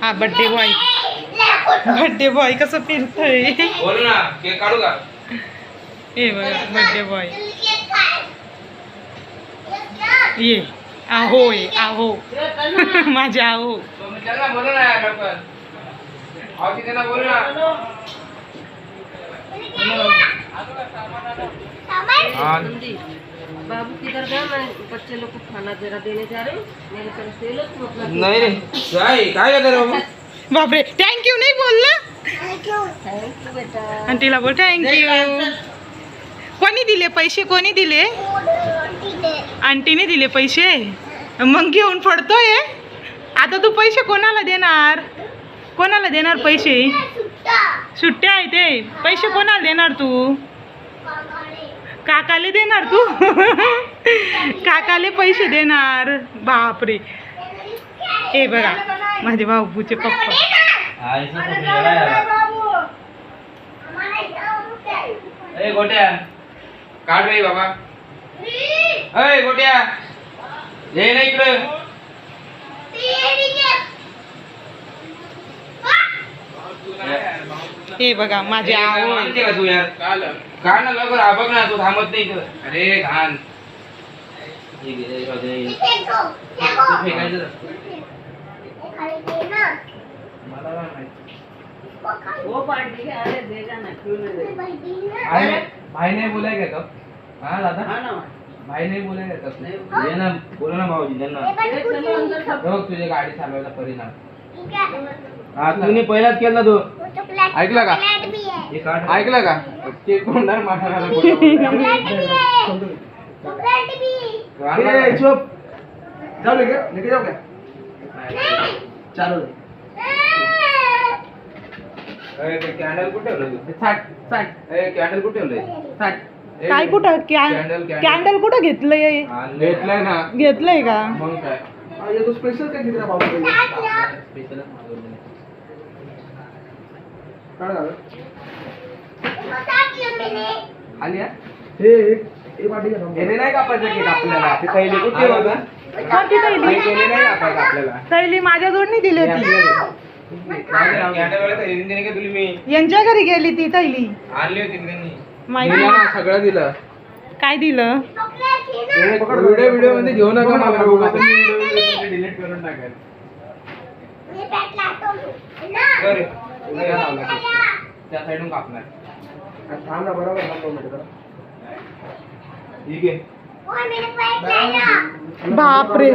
हा birthday boy birthday boy कसं फिरतोय बोल ना केक काढू का हे बघा बड्डे बॉय ये आहो ये आहो माझे आहो तुम्ही त्यांना बोलू ना लवकर अहो तिथे ना बोलू ना हाँ बाबू किधर गया मैं बच्चे लोग को खाना जरा देने जा रही हूँ। मेरे तरफ से लो तुम अपना नाही रे काय काय करते रे बाबू? बापरे थँक्यू नाही बोललं थैंक यू बेटा। आणि तिला बोल थँक्यू कोणी दिले पैसे कोणी दिले? आंटीने दिले पैसे। मग घेऊन पडतोय। आता तू पैसे कोणाला देणार? कोणाला देणार पैसे? सुट्ट्या. आहे ते पैसे कोणाला देणार तू? काकाले देणार तू? काकाले पैसे देणार. बापरे. हे बघा. माझे बाबूचे पप्पा. गोट्या. काढ रे बाबा. अय गोट्या. ये ना इकडं. हे बघा माझे आहो मानते का तू यार? काढ ना लवकर बघ ना तू थांबत नाही इथं. अरे घाण. हे घे, हे राहू दे. तू फेकायचं ना. मला काय माहीत. वो पार्टी है अरे देगा ना क्यों नहीं देगा भाई भाई नहीं बोलेगा कब हाँ दादा? हाँ ना भाई नहीं बोलेगा कब नहीं ये ना बोलो ना भाऊजी त्यांना ए, चलो अंदर सब बघ तुझ्या गाडी चालवायचा परिणाम. हा तुम्ही पहिलाच केला तो? ऐकला का? हे. ऐकला का? ते कोंडार मारणारा चुप. जाऊ लेके लेके जाऊ क्या चालू कॅन्डल कुठे ठेवलं तू? साठ साठ. ए कॅन्डल कुठे साठ. काय कुठं? कॅन्डल कुठं घेतलंय? हा, घेतलंय ना. घेतलंय का? मग काय? हाँ, ये तो स्पेशल क्या कितना बाबू? मागवलेलं. आली हा? हे एक एक वाटी घ्या ना. गेले नाही कापायचं केक आपल्याला ते पहिले कुठे होता? कोणती थैली ते गेले नाही कापायचं आपल्याला. थैली माझ्या जोडणी दिली होती. तुला यांच्या घरी गेली ती थैली आणली होती ना त्यांनी. माहिती दिलं ना, सगळं दिलं. काय दिलं? व्हिडिओ व्हिडिओमध्ये घेऊ नका मला व्हिडिओ डिलीट करून टाकाल बरं, रे लावला केक. त्या साईडून कापणार थांब ना बरोबर थांब दोन मिनिटं. ठीक आहे बापरे